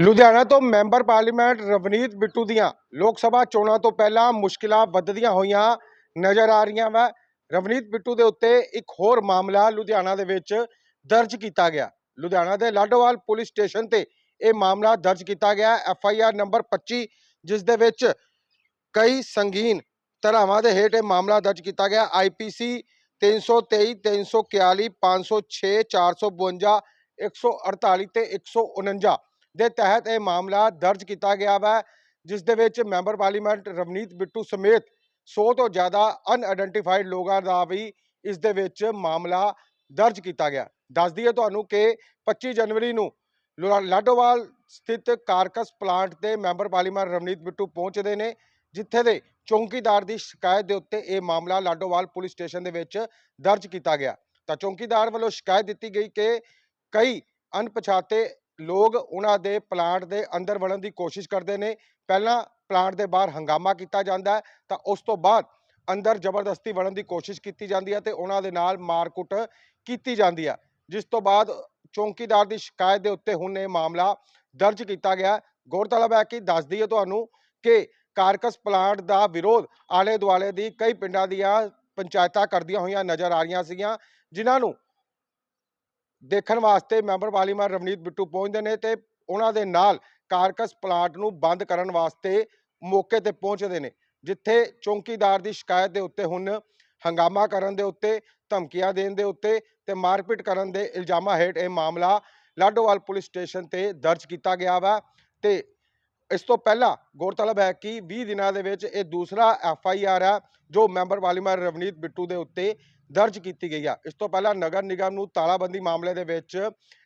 ਲੁਧਿਆਣਾ ਤੋਂ member parliament Ravneet Bittu ਦੀਆਂ ਲੋਕ ਸਭਾ ਚੋਣਾਂ ਤੋਂ ਪਹਿਲਾਂ ਮੁਸ਼ਕਿਲਾਂ ਵੱਧਦੀਆਂ ਹੋਈਆਂ ਨਜ਼ਰ ਆ ਰਹੀਆਂ ਵਾ। ਰਵਨੀਤ ਬਿੱਟੂ ਦੇ ਉੱਤੇ ਇੱਕ ਹੋਰ ਮਾਮਲਾ ਲੁਧਿਆਣਾ ਦੇ ਵਿੱਚ ਦਰਜ ਕੀਤਾ ਗਿਆ। ਲੁਧਿਆਣਾ ਦੇ ਲਾਡੋਵਾਲ ਪੁਲਿਸ ਸਟੇਸ਼ਨ ਤੇ ਇਹ ਮਾਮਲਾ ਦਰਜ ਕੀਤਾ ਗਿਆ। ਐਫ ਆਈ ਆਰ ਨੰਬਰ 25 ਜਿਸ ਦੇ ਵਿੱਚ ਕਈ ਸੰਗੀਨ ਧਾਰਾਵਾਂ ਦੇ ਹੇਠ ਇਹ ਮਾਮਲਾ ਦਰਜ ਕੀਤਾ ਗਿਆ। ਆਈਪੀਸੀ 323 341 506 452 148 ਤੇ 149 ਦੇ ਤਹਿਤ ਇਹ ਮਾਮਲਾ ਦਰਜ ਕੀਤਾ ਗਿਆ ਵਾ, ਜਿਸ ਦੇ ਵਿੱਚ ਮੈਂਬਰ ਪਾਰਲੀਮੈਂਟ ਰਵਨੀਤ ਬਿੱਟੂ ਸਮੇਤ 100 ਤੋਂ ਜ਼ਿਆਦਾ ਅਨਆਇਡੈਂਟੀਫਾਈਡ ਲੋਕਾਂ ਦਾ ਵੀ ਇਸ ਦੇ ਵਿੱਚ ਮਾਮਲਾ ਦਰਜ ਕੀਤਾ ਗਿਆ। ਦੱਸ ਦਈਏ ਤੁਹਾਨੂੰ ਕਿ 25 ਜਨਵਰੀ ਨੂੰ ਲੁ- ਲਾਡੋਵਾਲ ਸਥਿਤ ਕਾਰਕਸ ਪਲਾਂਟ ਤੇ ਮੈਂਬਰ ਪਾਰਲੀਮੈਂਟ ਰਵਨੀਤ ਬਿੱਟੂ ਪਹੁੰਚਦੇ ਨੇ, ਜਿੱਥੇ ਦੇ ਚੌਂਕੀਦਾਰ ਦੀ ਸ਼ਿਕਾਇਤ ਦੇ ਉੱਤੇ ਇਹ ਮਾਮਲਾ ਲਾਡੋਵਾਲ ਪੁਲਿਸ ਸਟੇਸ਼ਨ ਦੇ ਵਿੱਚ ਦਰਜ ਕੀਤਾ ਗਿਆ। ਤਾਂ ਚੌਂਕੀਦਾਰ ਵੱਲੋਂ ਸ਼ਿਕਾਇਤ ਦਿੱਤੀ ਗਈ ਕਿ ਕਈ ਅਣਪਛਾਤੇ ਲੋਕ ਉਹਨਾਂ ਦੇ ਪਲਾਂਟ ਦੇ ਅੰਦਰ ਵੜਨ ਦੀ ਕੋਸ਼ਿਸ਼ ਕਰਦੇ ਨੇ। ਪਹਿਲਾਂ ਪਲਾਂਟ ਦੇ ਬਾਹਰ ਹੰਗਾਮਾ ਕੀਤਾ ਜਾਂਦਾ ਹੈ, ਤਾਂ ਉਸ ਤੋਂ ਬਾਅਦ ਅੰਦਰ ਜ਼ਬਰਦਸਤੀ ਵੜਨ ਦੀ ਕੋਸ਼ਿਸ਼ ਕੀਤੀ ਜਾਂਦੀ ਹੈ ਤੇ ਉਹਨਾਂ ਦੇ ਨਾਲ ਮਾਰਕੁੱਟ ਕੀਤੀ ਜਾਂਦੀ ਹੈ। ਜਿਸ ਤੋਂ ਬਾਅਦ ਚੌਂਕੀਦਾਰ ਦੀ ਸ਼ਿਕਾਇਤ ਦੇ ਉੱਤੇ ਹੁਣ ਇਹ ਮਾਮਲਾ ਦਰਜ ਕੀਤਾ ਗਿਆ ਗੌਰਤਲਬ ਹੈ ਕਿ ਦੱਸ ਦਈਏ ਤੁਹਾਨੂੰ ਕਿ ਕਾਰਕਸ ਪਲਾਂਟ ਦਾ ਵਿਰੋਧ ਆਲੇ ਦੁਆਲੇ ਦੀ ਕਈ ਪਿੰਡਾਂ ਦੀਆਂ ਪੰਚਾਇਤਾਂ ਕਰਦੀਆਂ ਹੋਈਆਂ ਨਜ਼ਰ ਆ ਰਹੀਆਂ ਸੀਗੀਆਂ, ਜਿਨ੍ਹਾਂ ਨੂੰ ਦੇਖਣ ਵਾਸਤੇ ਮੈਂਬਰ ਪਾਰਲੀਮੈਂਟ ਰਵਨੀਤ ਬਿੱਟੂ ਪਹੁੰਚਦੇ ਨੇ ਤੇ ਉਹਨਾਂ ਦੇ ਨਾਲ ਕਾਰਕਸ ਪਲਾਂਟ ਨੂੰ ਬੰਦ ਕਰਨ ਵਾਸਤੇ ਮੌਕੇ ਤੇ ਪਹੁੰਚਦੇ ਨੇ, ਜਿੱਥੇ ਚੌਂਕੀਦਾਰ ਦੀ ਸ਼ਿਕਾਇਤ ਦੇ ਉੱਤੇ ਹੁਣ ਹੰਗਾਮਾ ਕਰਨ ਦੇ ਉੱਤੇ, ਧਮਕੀਆਂ ਦੇਣ ਦੇ ਉੱਤੇ ਤੇ ਮਾਰਪੀਟ ਕਰਨ ਦੇ ਇਲਜ਼ਾਮਾਂ ਹੇਠ ਇਹ ਮਾਮਲਾ ਲਾਡੋਵਾਲ ਪੁਲਿਸ ਸਟੇਸ਼ਨ ਤੇ ਦਰਜ ਕੀਤਾ ਗਿਆ ਵਾ ਤੇ ਇਸ ਤੋਂ ਪਹਿਲਾਂ ਗੌਰਤਲਬ ਹੈ ਕਿ 20 ਦਿਨਾਂ ਦੇ ਵਿੱਚ ਇਹ ਦੂਸਰਾ ਐਫ ਆਈ ਆਰ ਹੈ, ਜੋ ਮੈਂਬਰ ਪਾਰਲੀਮੈਂਟ ਰਵਨੀਤ ਬਿੱਟੂ ਦੇ ਉੱਤੇ ਦਰਜ ਕੀਤੀ ਗਈ ਆ। ਇਸ ਤੋਂ ਪਹਿਲਾਂ ਨਗਰ ਨਿਗਮ ਨੂੰ ਤਾਲਾਬੰਦੀ ਮਾਮਲੇ ਦੇ ਵਿੱਚ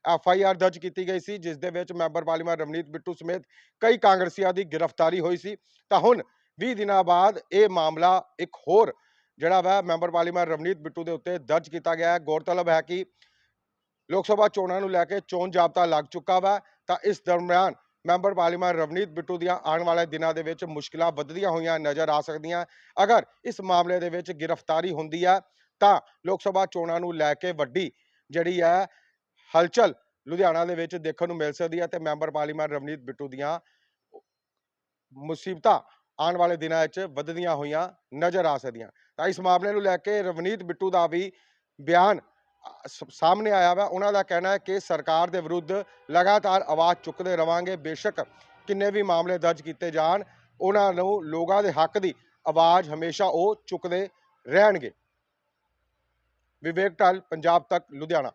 ਐਫ ਆਈ ਆਰ ਦਰਜ ਕੀਤੀ ਗਈ ਸੀ, ਜਿਸ ਦੇ ਵਿੱਚ ਮੈਂਬਰ ਪਾਰਲੀਮੈਂਟ ਰਵਨੀਤ ਬਿੱਟੂ ਸਮੇਤ ਕਈ ਕਾਂਗਰਸੀਆਂ ਦੀ ਗ੍ਰਿਫਤਾਰੀ ਹੋਈ ਸੀ। ਤਾਂ ਹੁਣ 20 ਦਿਨਾਂ ਬਾਅਦ ਇਹ ਮਾਮਲਾ ਇੱਕ ਹੋਰ ਜਿਹੜਾ ਵਾ ਮੈਂਬਰ ਪਾਰਲੀਮੈਂਟ ਰਵਨੀਤ ਬਿੱਟੂ ਦੇ ਉੱਤੇ ਦਰਜ ਕੀਤਾ ਗਿਆ ਹੈ। ਗੌਰਤਲਬ ਹੈ ਕਿ ਲੋਕ ਸਭਾ ਚੋਣਾਂ ਨੂੰ ਲੈ ਕੇ ਚੋਣ ਜਾਬਤਾ ਲੱਗ ਚੁੱਕਾ ਵਾ। ਤਾਂ ਇਸ ਦਰਮਿਆਨ ਮੈਂਬਰ ਪਾਰਲੀਮੈਂਟ ਰਵਨੀਤ ਬਿੱਟੂ ਦੀਆਂ ਆਉਣ ਵਾਲੇ ਦਿਨਾਂ ਦੇ ਵਿੱਚ ਮੁਸ਼ਕਲਾਂ ਵੱਧਦੀਆਂ ਹੋਈਆਂ ਨਜ਼ਰ ਆ ਸਕਦੀਆਂ। ਅਗਰ ਇਸ ਮਾਮਲੇ ਦੇ ਵਿੱਚ ਗ੍ਰਿਫਤਾਰੀ ਹੁੰਦੀ ਹੈ, ਤਾਂ ਲੋਕ ਸਭਾ ਚੋਣਾਂ ਨੂੰ ਲੈ ਕੇ ਵੱਡੀ ਜਿਹੜੀ ਹੈ ਹਲਚਲ ਲੁਧਿਆਣਾ ਦੇ ਵਿੱਚ ਦੇਖਣ ਨੂੰ ਮਿਲ ਸਕਦੀ ਹੈ ਤੇ ਮੈਂਬਰ ਪਾਰਲੀਮੈਂਟ ਰਵਨੀਤ ਬਿੱਟੂ ਦੀਆਂ ਮੁਸੀਬਤਾਂ ਆਉਣ ਵਾਲੇ ਦਿਨਾਂ ਵਿੱਚ ਵੱਧਦੀਆਂ ਹੋਈਆਂ ਨਜ਼ਰ ਆ ਸਕਦੀਆਂ। ਤਾਂ ਇਸ ਮਾਮਲੇ ਨੂੰ ਲੈ ਕੇ ਰਵਨੀਤ ਬਿੱਟੂ ਦਾ ਵੀ ਬਿਆਨ ਸਾਹਮਣੇ ਆਇਆ ਵਾ, ਉਹਨਾਂ ਦਾ ਕਹਿਣਾ ਹੈ ਕਿ ਸਰਕਾਰ ਦੇ ਵਿਰੁੱਧ ਲਗਾਤਾਰ ਆਵਾਜ਼ ਚੁੱਕਦੇ ਰਵਾਂਗੇ, ਬੇਸ਼ੱਕ ਕਿੰਨੇ ਵੀ ਮਾਮਲੇ ਦਰਜ ਕੀਤੇ ਜਾਣ, ਉਹਨਾਂ ਨੂੰ ਲੋਕਾਂ ਦੇ ਹੱਕ ਦੀ ਆਵਾਜ਼ ਹਮੇਸ਼ਾ ਉਹ ਚੁੱਕਦੇ ਰਹਿਣਗੇ। ਵਿਵੇਕ ਟਲ ਪੰਜਾਬ ਤੱਕ, ਲੁਧਿਆਣਾ।